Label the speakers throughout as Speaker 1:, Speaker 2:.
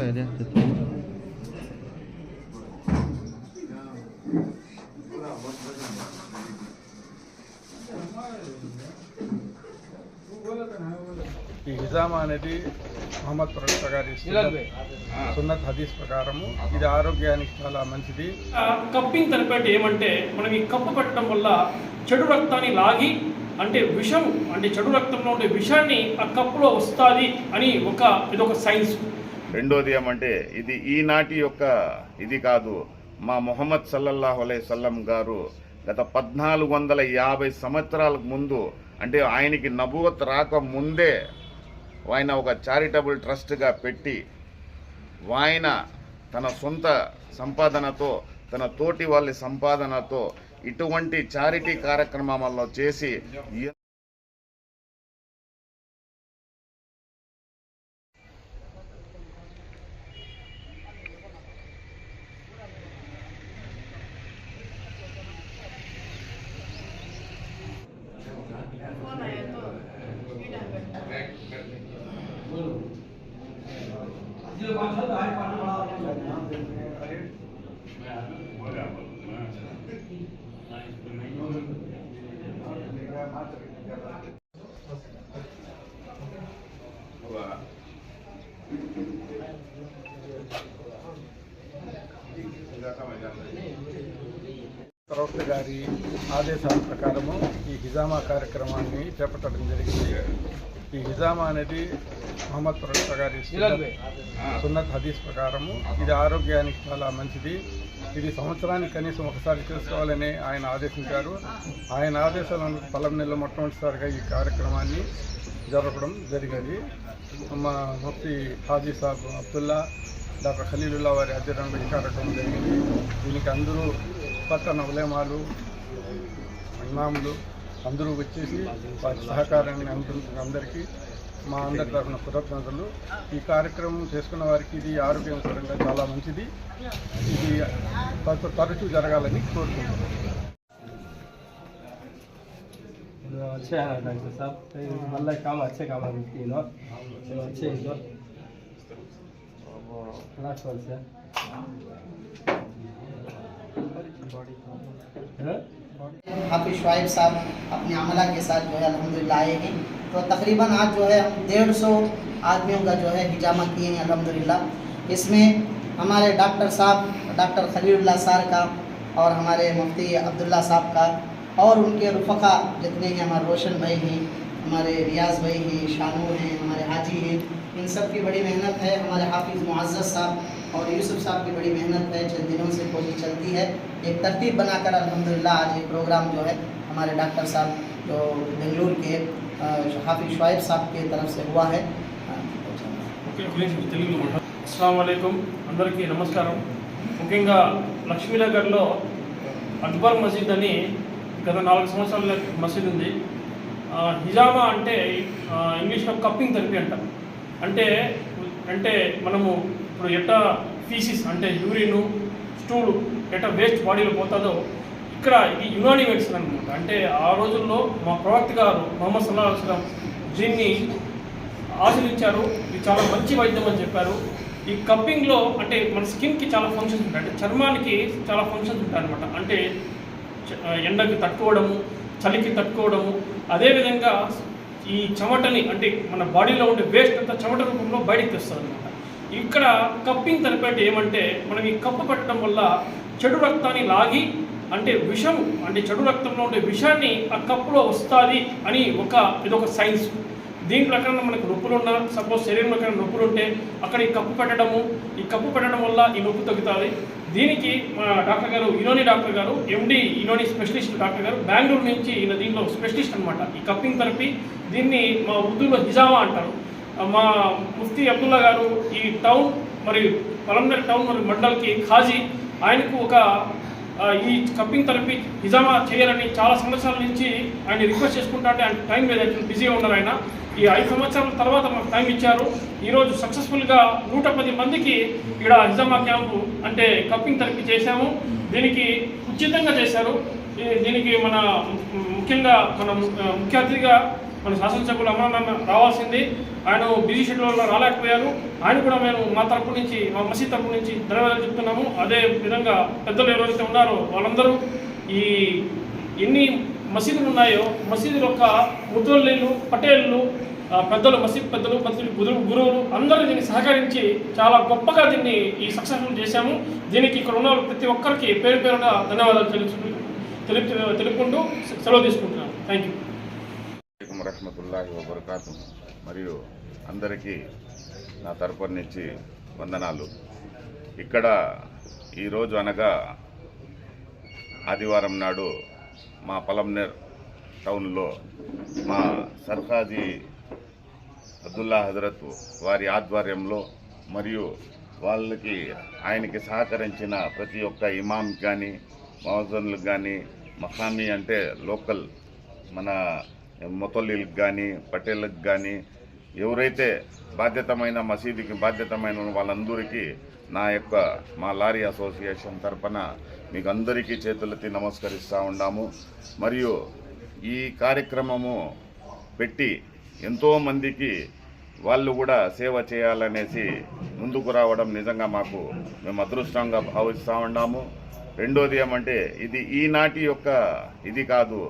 Speaker 1: Haydi.
Speaker 2: ఈ హిజామా అనేది మహమ్మద్ ప్రవక్త గారి సున్నత్- హదీస్ ప్రకారము. ఇది ఆరోగ్యానికి చాలా మంచిది.
Speaker 3: కప్పింగ్ తెలిపేటి ఏమంటే మనం ఈ కప్పు పెట్టడం వల్ల చెడు రక్తాన్ని లాగి అంటే విషం అంటే చెడు రక్తంలో ఉండే విషాన్ని ఆ కప్పులో వస్తుంది అని ఒక ఇదొక సైన్స్
Speaker 4: రెండోది ఏమంటే ఇది ఈనాటి యొక్క ఇది కాదు. మా మొహమ్మద్ సల్లల్లాహు అలై సల్లం గారు గత పద్నాలుగు వందల యాభై సంవత్సరాలకు ముందు అంటే ఆయనకి నబువత్ రాక ముందే ఆయన ఒక చారిటబుల్ ట్రస్ట్గా పెట్టి ఆయన తన సొంత సంపాదనతో తన తోటి వాళ్ళ సంపాదనతో ఇటువంటి చారిటీ కార్యక్రమాలలో చేసి ఈ-
Speaker 2: ప్రవక్త గారి ఆదేశాల ప్రకారము ఈ హిజామా కార్యక్రమాన్ని చేపట్టడం జరిగింది. ఈ హిజామా అనేది మహమ్మద్ ప్రవక్త గారి సున్నత్- సున్నత్ హదీస్ ప్రకారము. ఇది ఆరోగ్యానికి చాలా మంచిది. ఇది సంవత్సరానికి కనీసం ఒకసారి చేసుకోవాలని ఆయన ఆదేశించారు. ఆయన ఆదేశాలను పలం నెల మొట్టమొదటిసారిగా ఈ కార్యక్రమాన్ని జరపడం జరిగింది. మా ముఫ్తి హాజీ సాబ్ అబ్దుల్లా డాక్టర్ ఖలీలుల్లా వారి ఆధ్వర్యంలో ఈ కార్యక్రమం జరిగింది. దీనికి అందరూ పట్టణ ఉలేమాలు ఇమాములు అందరూ వచ్చేసి వారి సహకారాన్ని అందించిన అందరికీ మా అందరి తరఫున కృతజ్ఞతలు. ఈ కార్యక్రమం చేసుకున్న వారికి ఇది ఆరోగ్యకరంగా చాలా మంచిది. ఇది తరచు- తరచూ జరగాలని కోరుకుంటున్నాను
Speaker 5: اچھے ہیں ڈاکٹر صاحب۔ کام اچھے کام
Speaker 6: ہے اچھے ہاں؟ حافظ شعیب صاحب اپنے عملہ کے ساتھ جو ہے الحمدللہ آئے ہیں۔ تو تقریباً آج جو ہے ڈیڑھ سو آدمیوں کا جو ہے ہجامہ کیے ہیں، الحمدللہ۔ اس میں ہمارے ڈاکٹر صاحب، ڈاکٹر خلیل اللہ سار کا اور ہمارے مفتی عبداللہ صاحب کا اور ان کے رفقہ جتنے ہیں، ہمارے روشن بھائی ہیں، ہمارے ریاض بھائی ہیں، شانور ہیں، ہمارے حاجی ہیں، ان سب کی بڑی محنت ہے۔ ہمارے حافظ معزز صاحب اور یوسف صاحب کی بڑی محنت ہے، چند دنوں سے کوشش چلتی ہے۔ ایک ترتیب بنا کر الحمدللہ آج یہ پروگرام جو ہے، ہمارے ڈاکٹر صاحب جو بنگلور کے حافظ شعیب صاحب کی
Speaker 3: طرف سے ہوا ہے۔ السلام علیکم۔ اندر کی نمسکار۔ ముఖ్యంగా లక్ష్మీనగర్లో అక్బర్ మసీద్ అని గత నాలుగు సంవత్సరాల మసీద్ ఉంది. హిజామా అంటే ఇంగ్లీష్లో కప్పింగ్ థెరపీ అంటారు అంటే అంటే మనము ఇప్పుడు ఎట్ట ఫీసిస్ అంటే యూరిన్ స్టూలు ఎట్ట వేస్ట్ బాడీలో పోతుందో ఇక్కడ ఇది యునాని మెడిసిన్ అనమాట అంటే ఆ రోజుల్లో మా ప్రవక్త గారు మొహమ్మద్ సల్లా అల్లాహ్ దీన్ని ఆశ్రయించారు ఇది చాలా మంచి వైద్యం అని చెప్పారు. ఈ కప్పింగ్లో అంటే మన స్కిన్కి చాలా ఫంక్షన్స్ ఉంటాయి. అంటే చర్మానికి చాలా ఫంక్షన్స్ ఉంటాయి అనమాట అంటే ఎండకి తట్టుకోవడము చలికి తట్టుకోవడము అదేవిధంగా ఈ చెమటని అంటే మన బాడీలో ఉండే వేస్ట్ అంతా చెమట రూపంలో బయటకు తెస్తుంది అనమాట ఇక్కడ కప్పింగ్ తెలిపేటి ఏమంటే మనం ఈ కప్పు పెట్టడం వల్ల చెడు రక్తాన్ని లాగి అంటే విషం అంటే చెడు రక్తంలో ఉండే విషాన్ని ఆ కప్పులో వస్తుంది అని ఒక ఇదొక సైన్స్. దీని ప్రకారం మనకు నొప్పులు ఉన్నా సపోజ్ శరీరంలో ఎక్కడైనా నొప్పులు ఉంటే అక్కడ ఈ కప్పు పెట్టడము ఈ కప్పు పెట్టడం వల్ల ఈ నొప్పి తగ్గుతుంది. దీనికి మా డాక్టర్ గారు ఇనోని డాక్టర్ గారు ఎండి ఇనోని స్పెషలిస్ట్ డాక్టర్ గారు బెంగళూరు నుంచి ఈయన దీనిలో స్పెషలిస్ట్ అనమాట ఈ కప్పింగ్ థెరపీ దీన్ని మా ఉర్దూలో హిజామా అంటారు. మా ముఫ్తీ అబ్దుల్లా గారు ఈ టౌన్ మరియు పొలంనగర్ టౌన్ మరియు మండల్కి ఖాజీ ఆయనకు ఒక ఈ కప్పింగ్ థెరపీ హిజామా చేయాలని చాలా సంవత్సరాల నుంచి ఆయన రిక్వెస్ట్ చేసుకుంటా అంటే ఆయన టైం లేదు బిజీగా ఉన్నారు ఆయన. ఈ ఐదు సంవత్సరాల తర్వాత మాకు టైం ఇచ్చారు. ఈరోజు సక్సెస్ఫుల్గా నూట పది మందికి ఇక్కడ హిజామా క్యాంపు అంటే కప్పింగ్ థెరపీ చేశాము. దీనికి ఉచితంగా చేశారు. దీనికి మన ముఖ్యంగా మన ముఖ్య అతిథిగా మన శాసనసభ్యులు అమరనాన్న రావాల్సింది. ఆయన బిజీ షెడ్యూల్ వల్ల రాలేకపోయారు. ఆయన కూడా మేము మా తరపు నుంచి మా మసీద్ తరపు నుంచి ధన్యవాదాలు చెప్తున్నాము. అదే విధంగా పెద్దలు ఎవరైతే ఉన్నారో వాళ్ళందరూ ఈ ఎన్ని మసీదులు ఉన్నాయో మసీదుల యొక్క ముద్దోళ్ళు పటేళ్ళు పెద్దలు మసీద్ పెద్దలు మసీదు గురువు గురువులు అందరూ దీన్ని సహకరించి చాలా గొప్పగా దీన్ని ఈ సక్సెస్ఫుల్ చేశాము. దీనికి ఇక్కడ ఉన్న ప్రతి ఒక్కరికి పేరు పేరున ధన్యవాదాలు తెలుసు తెలుపు తెలుపుకుంటూ సెలవు తీసుకుంటున్నాను. థ్యాంక్ యూ
Speaker 4: రహమతుల్లాహి వబర్కాతు. మరియు అందరికీ నా తరపున నుంచి వందనాలు. ఇక్కడ ఈరోజు అనగా ఆదివారం నాడు మా పలంనేర్ టౌన్లో మా సర్ఫాజీ అబ్దుల్లా హజరత్ వారి ఆధ్వర్యంలో మరియు వాళ్ళకి ఆయనకి సహకరించిన ప్రతి ఒక్క ఇమాం కానీ మహజన్లకు కానీ మహామీ అంటే లోకల్ మన మొతల్లీలకు కానీ పటేళ్ళకి కానీ ఎవరైతే బాధ్యతమైన మసీదుకి బాధ్యతమైన వాళ్ళందరికీ నా యొక్క మా లారీ అసోసియేషన్ తరపున మీకు అందరికీ చేతులెత్తి నమస్కరిస్తూ ఉన్నాము. మరియు ఈ కార్యక్రమము పెట్టి ఎంతోమందికి వాళ్ళు కూడా సేవ చేయాలనేసి ముందుకు రావడం నిజంగా మాకు మేము అదృష్టంగా భావిస్తూ ఉన్నాము. రెండోది ఏమంటే ఇది ఈనాటి యొక్క ఇది కాదు.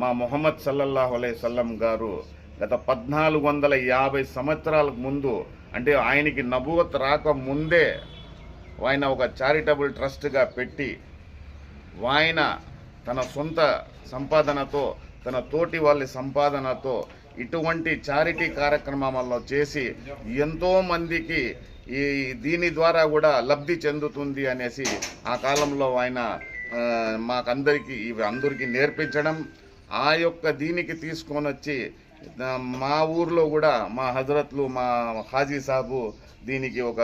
Speaker 4: మా మొహమ్మద్ సల్లల్లాహు అలై సల్లం గారు గత పద్నాలుగు వందల యాభై సంవత్సరాలకు ముందు అంటే ఆయనకి నబువత్ రాక ముందే ఆయన ఒక చారిటబుల్ ట్రస్ట్గా పెట్టి ఆయన తన సొంత సంపాదనతో తన తోటి వాళ్ళ సంపాదనతో ఇటువంటి చారిటీ కార్యక్రమాలలో చేసి ఎంతోమందికి ఈ దీని ద్వారా కూడా లబ్ధి చెందుతుంది అనేసి ఆ కాలంలో ఆయన మాకందరికీ ఇవి అందరికీ నేర్పించడం ఆ యొక్క దీనికి తీసుకొని వచ్చి మా ఊర్లో కూడా మా హజరత్లు మా హాజీ సాబు దీనికి ఒక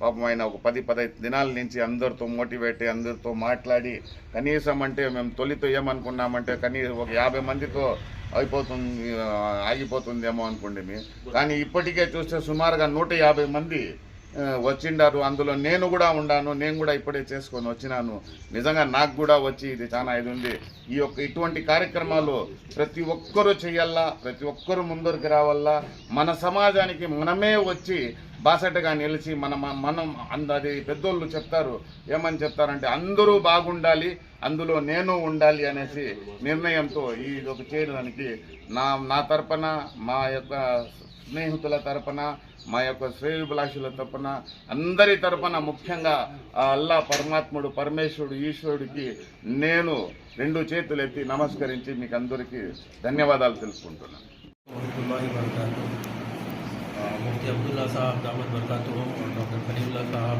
Speaker 4: పాపమైన ఒక పది పదహైదు దినాల నుంచి అందరితో మోటివేట్ అందరితో మాట్లాడి కనీసం అంటే మేము తొలితో ఏమనుకున్నామంటే కనీసం ఒక యాభై మందితో అయిపోతుంది ఆగిపోతుందేమో అనుకుంటే కానీ ఇప్పటికే చూస్తే సుమారుగా నూట యాభై మంది వచ్చిండారు. అందులో నేను కూడా ఉండాను నేను కూడా ఇప్పుడే చేసుకొని వచ్చినాను. నిజంగా నాకు కూడా వచ్చి ఇది చాలా ఇది ఉంది. ఈ యొక్క ఇటువంటి కార్యక్రమాలు ప్రతి ఒక్కరూ చేయాలా ప్రతి ఒక్కరూ ముందరికి రావాలా మన సమాజానికి మనమే వచ్చి బాసటగా నిలిచి మన మనం అంద అది పెద్దోళ్ళు చెప్తారు ఏమని చెప్తారంటే అందరూ బాగుండాలి అందులో నేను ఉండాలి అనేసి నిర్ణయంతో ఈ ఒక చేయడానికి నా నా తరపున మా యొక్క స్నేహితుల తరపున మా యొక్క శ్రేయభిలాషుల తరపున అందరి తరపున ముఖ్యంగా ఆ అల్లా పరమాత్ముడు పరమేశ్వరుడు ఈశ్వరుడికి నేను రెండు చేతులు ఎత్తి నమస్కరించి మీకు అందరికీ ధన్యవాదాలు తెలుసుకుంటున్నాను
Speaker 1: वरहमतुल्लाहि वबरकातुहू अ, मुफ्ती अब्दुल्ला साहब दामद बरकातुहू और डॉक्टर खलील्ला साहब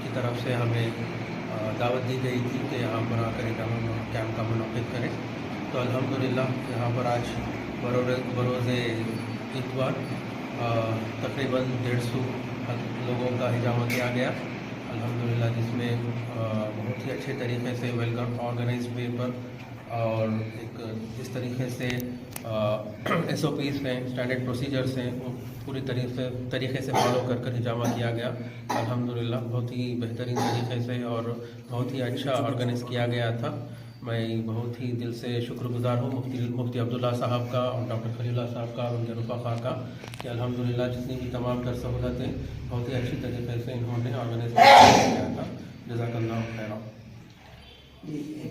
Speaker 1: की तरफ से हमें अ, दावत दी गई थी कि यहाँ पर आकर एक हम कैंप का मुनद करें तो अल्हम्दुलिल्लाह यहाँ पर आज बरोज़ बरोज़ इतवार تقریباً ڈیڑھ سو لوگوں کا ہجامہ کیا گیا۔ الحمدللہ، جس میں بہت ہی اچھے طریقے سے ویلکم آرگنائز وے پر اور ایک جس طریقے سے ایس او پیز ہیں اسٹینڈرڈ پروسیجرس ہیں، وہ پوری طریقے طریقے سے فالو کر کر ہجامہ کیا گیا۔ الحمدللہ، بہت ہی بہترین طریقے سے اور بہت ہی اچھا آرگنائز کیا گیا تھا۔ میں بہت ہی دل سے شکر گزار ہوں مفتی مفتی عبداللہ صاحب کا اور ڈاکٹر خلی اللہ صاحب کا اور ان کے رفقا کا کہ الحمدللہ جتنی بھی تمام تر سہولتیں بہت ہی اچھی طریقے سے انہوں نے آرگنائز کیا تھا۔
Speaker 6: جزاک اللہ خیر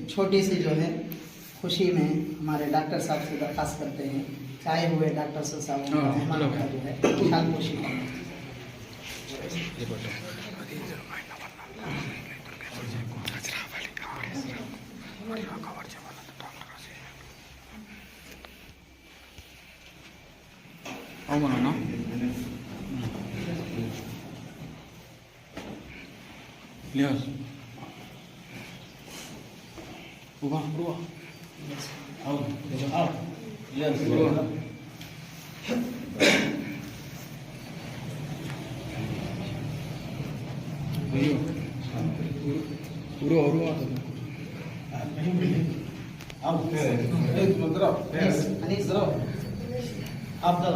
Speaker 6: چھوٹی سی جو ہے خوشی میں ہمارے ڈاکٹر صاحب سے درخواست کرتے ہیں۔ چاہے ہوئے ڈاکٹر صاحب ہاں، ہاں، ہاں۔ کا جو ہے خوشی
Speaker 7: అవునా Lihat. Ubah, ubah. Out. Out. Yes. Ubah. Ayo. Urus, urus.
Speaker 6: Yes, Anees आप दो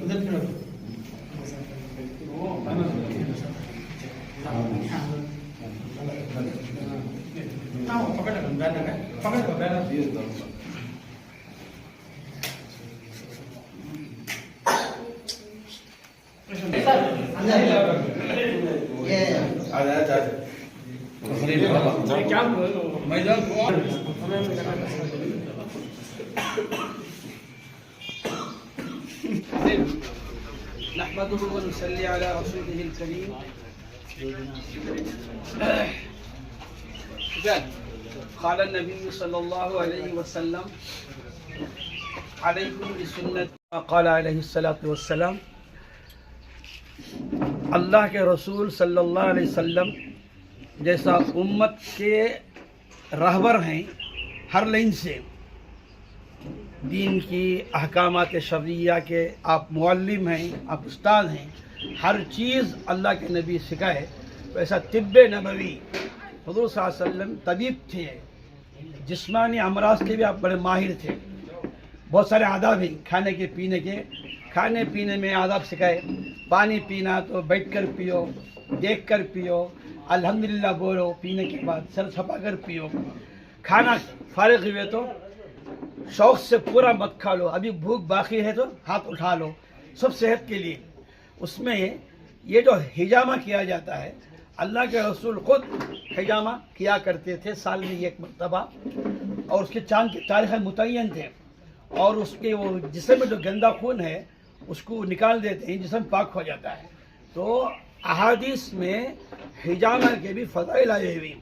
Speaker 6: उधर फिरो हाँ, पकड़ बैठना है ये
Speaker 8: نحمده ونصلي على رسوله الكريم قال قال النبي صلى الله عليه وسلم عليكم بسنة قال عليه الصلاة والسلام अल्लाह के रसूल सल्लल्लाहु अलैहि वसल्लम جیسا امت کے رہبر ہیں ہر لائن سے، دین کی احکامات شرعیہ کے آپ معلم ہیں، آپ استاد ہیں، ہر چیز اللہ کے نبی سکھائے ویسا طب نبوی حضور صلی اللہ علیہ وسلم طبیب تھے، جسمانی امراض کے بھی آپ بڑے ماہر تھے۔ بہت سارے آداب ہیں، کھانے کے، پینے کے۔ کھانے پینے میں آداب سکھائے پانی پینا تو بیٹھ کر پیو، دیکھ کر پیو الحمدللہ بولو، پینے کے بعد سر چھپا کر پیو۔ کھانا فارغ ہوئے تو شوق سے پورا مت کھا لو۔ ابھی بھوک باقی ہے تو ہاتھ اٹھا لو۔ سب صحت کے لیے۔ اس میں یہ جو ہجامہ کیا جاتا ہے، اللہ کے رسول خود ہجامہ کیا کرتے تھے۔ سال میں ایک مرتبہ۔ اور اس کے چاند کی تاریخ متعین تھے اور اس کے وہ جسم میں جو گندا خون ہے، اس کو نکال دیتے ہیں، جسم پاک ہو جاتا ہے۔ تو احادیث میں حجامہ کے بھی فضائل آئے ہوئی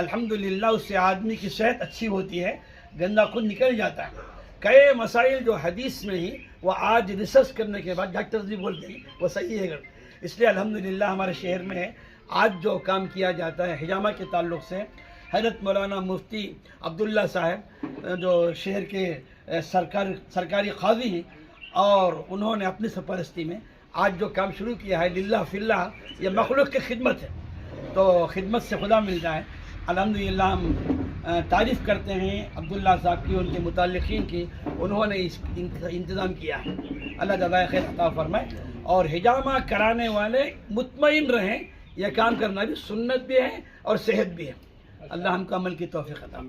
Speaker 8: الحمدللہ، اس سے آدمی کی صحت اچھی ہوتی ہے، گندہ خود نکل جاتا ہے۔ کئی مسائل جو حدیث میں ہی وہ آج ریسرچ کرنے کے بعد ڈاکٹرز بھی جی بولتے ہیں، وہ صحیح ہے۔ اس لیے الحمدللہ، ہمارے شہر میں آج جو کام کیا جاتا ہے حجامہ کے تعلق سے، حضرت مولانا مفتی عبداللہ صاحب، جو شہر کے سرکار، سرکاری قاضی ہیں، اور انہوں نے اپنی سرپرستی میں آج جو کام شروع کیا ہے، للہ فلّہ، یہ مخلوق کی خدمت ہے۔ تو خدمت سے خدا مل جائے۔ الحمدللہ ہم تعریف کرتے ہیں عبداللہ صاحب کی، ان کے متعلقین کی۔ انہوں نے اس انتظام کیا ہے۔ اللہ جزائے خیر عطا فرمائے۔ اور ہجامہ کرانے والے مطمئن رہیں۔ یہ کام کرنا بھی سنت بھی ہے اور صحت بھی ہے۔ اللہ ہم کا عمل کی توفیق عطا